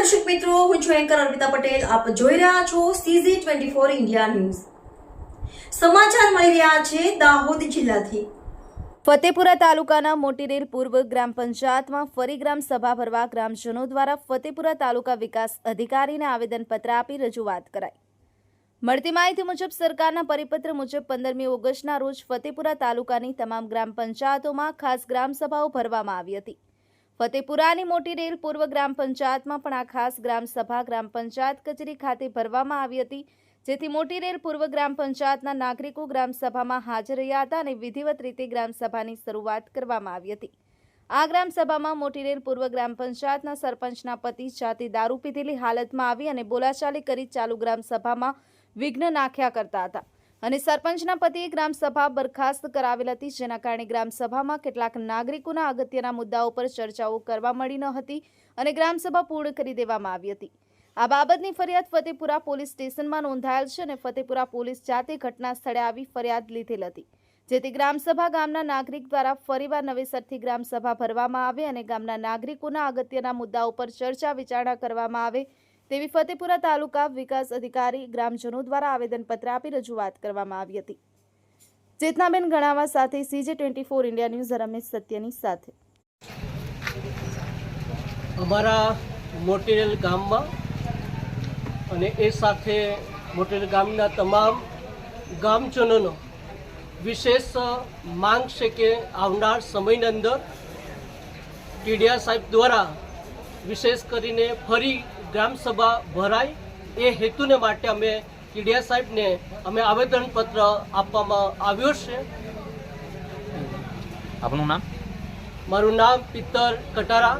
દર્શક મિત્રો, હું છું એન્કર અર્પિતા પટેલ. આપ જોઈ રહ્યા છો CG twenty four India news સમાચાર મળી રહ્યા છે દાહોદ જિલ્લાથી. ફતેપુરા તાલુકાના મોટીરેલ પૂર્વ ગ્રામ પંચાયતમાં ફરી ગ્રામ સભા ભરવા ગ્રામજનો દ્વારા ફતેપુરા તાલુકા વિકાસ અધિકારીને આવેદનપત્ર આપી રજૂઆત કરાઈ. મળતી માહિતી મુજબ સરકારના પરિપત્ર મુજબ પંદરમી ઓગસ્ટના રોજ ફતેપુરા તાલુકાની તમામ ગ્રામ પંચાયતોમાં ખાસ ગ્રામ સભાઓ ભરવામાં આવી હતી. ફતેપુરાની મોટી રેલ પૂર્વ ગ્રામ પંચાયતમાં પણ આ ખાસ ગ્રામ સભા ગ્રામ પંચાયત કચેરી ખાતે ભરવામાં આવી હતી, જેથી મોટી રેલ પૂર્વ ગ્રામ પંચાયતના નાગરિકો ગ્રામ સભામાં હાજર રહ્યા હતા અને વિધિવત રીતે ગ્રામ સભાની શરૂઆત કરવામાં આવી હતી. આ ગ્રામ સભામાં મોટી રેલ પૂર્વ ગ્રામ પંચાયતના સરપંચના પતિ જાતે દારૂ પીધેલી હાલતમાં આવી અને બોલાચાલી કરી ચાલુ ગ્રામ સભામાં વિઘ્ન નાખ્યા કરતા હતા. અને સરપંચના પતિએ ગ્રામસભા બરખાસ્ત કરાવેલ હતી, જેના કારણે ગ્રામસભામાં કેટલાક નાગરિકોના અગત્યના મુદ્દાઓ પર ચર્ચાઓ કરવા મળી ન હતી અને ગ્રામસભા પૂર્ણ કરી દેવામાં આવી હતી. આ બાબતની ફરિયાદ ફતેપુરા પોલીસ સ્ટેશનમાં નોંધાયેલ છે અને ફતેપુરા પોલીસ જાતે ઘટના સ્થળે આવી ફરિયાદ લીધેલ હતી, જેથી ગ્રામસભા ગામના નાગરિક દ્વારા ફરીવાર નવેસરથી ગ્રામસભા ભરવામાં આવે અને ગામના નાગરિકોના અગત્યના મુદ્દાઓ પર ચર્ચા વિચારણા કરવામાં આવે તેવી ફતેપુરા તાલુકા વિકાસ અધિકારી ગ્રામજનો દ્વારા આવેદનપત્ર આપી રજૂઆત કરવામાં આવી હતી. ચેતનાબેન ગણાવા સાથે CJ twenty four India news, Ramesh સત્યની સાથે. અમારા મોટેલ ગામમાં અને એ સાથે મોટેલ ગામના તમામ ગામજનોનો વિશેષ માંગ છે કે આવનાર સમયની અંદર ટીડિયા સાહેબ દ્વારા વિશેષ કરીને ફરી ગ્રામસભા ભરાય. એ હેતુને માટે અમે કીડિયા સાહેબને અમે આવેદનપત્ર આપવામાં આવ્યો છે. આપનું નામ? મારું નામ પિત્તર કટારા.